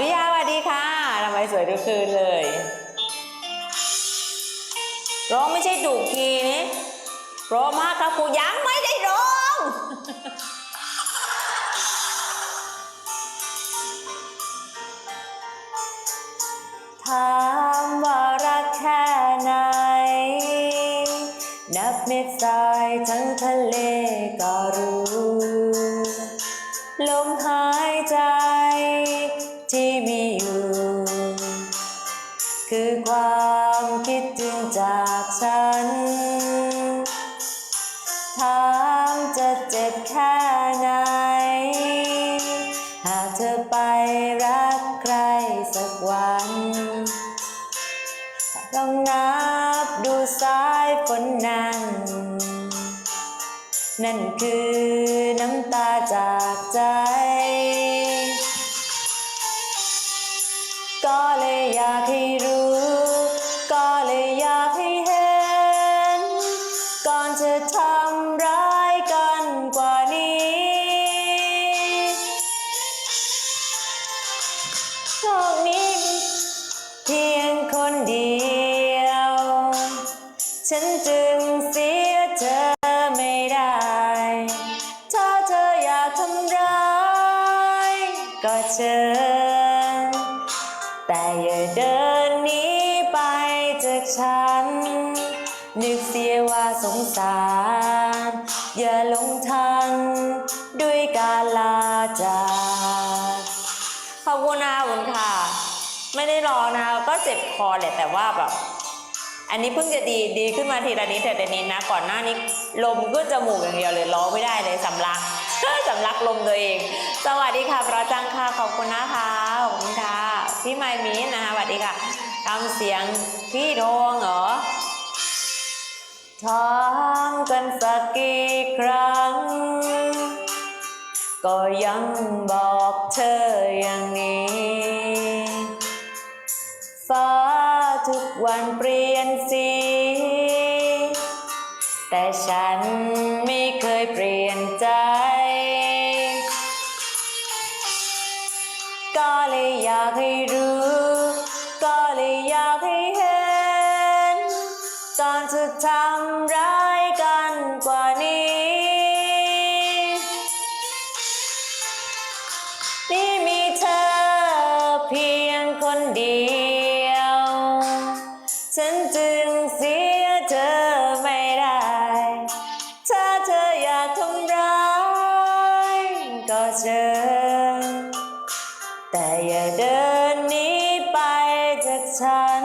พี่ยาสวัสดีค่ะทำไมสวยทุกคืนเลย ร้องไม่ใช่ถูกีนี่ร้องมากครับครูยังไม่ได้ร้อง ถามว่ารักแค่ไหน นับเม็ดทรายทั้งทะเลก็รู้ ลม คือความคิดถึงจากฉัน ถามจะเจ็บแค่ไหน หากเธอไปรักใครสักวันลองนับดูสายฝนนั้น นั่นคือน้ำตาจากากให้เห็น ก่อนจะทำร้ายกันกว่านี้ โลกนี้เพียงคนเดียว ฉันจึงเสียเธอไม่ได้ ถ้าเธออยากทำร้าย ก็เชิญแต่อย่าเดินหนีไปจากฉัน นึกเสียว่าสงสาร อย่าหลงทัน ด้วยการลาจากขอบคุณนะคุณค่ะ ไม่ได้ร้องนะก็เจ็บคอแหละแต่ว่าแบบ อันนี้เพิ่งจะดีดีขึ้นมาทีละนิดแต่ละนิดนะ ก่อนหน้านี้ลมก็จมูกอย่างเดียวเลยร้องไม่ได้เลยสำลักสำลักลมตัวเอง สวัสดีค่ะพระจังค่ะขอบคุณนะคะขอบคุณค่ะพี่ไมมีนนะคะสวัสดีค่ะทำเสียงพี่โดงเหรอ ถามกันสักกี่ครั้ง ก็ยังบอกเธออย่างนี้ ฟ้าทุกวันเปลี่ยนสี แต่ฉันไม่เคยเปลี่ยนใจ ก็เลยอยากให้รู้ จะทำร้ายกันกว่านี้ นี่มีเธอเพียงคนเดียว ฉันจึงเสียเธอไม่ได้ ถ้าเธออยากทำร้ายก็เชิญแต่อย่าเดินหนีไปจากฉัน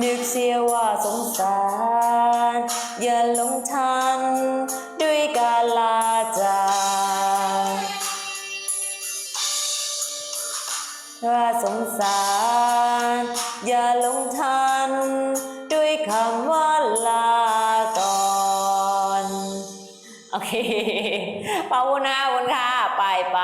นึกเสียว่าสงสาร อย่าลงทัน ด้วยการลาจากว่าสงสาร อย่าลงทัน ด้วยคำว่าลาก่อนโอเคขอบคุนะขอบคุณค่ะ ไปไป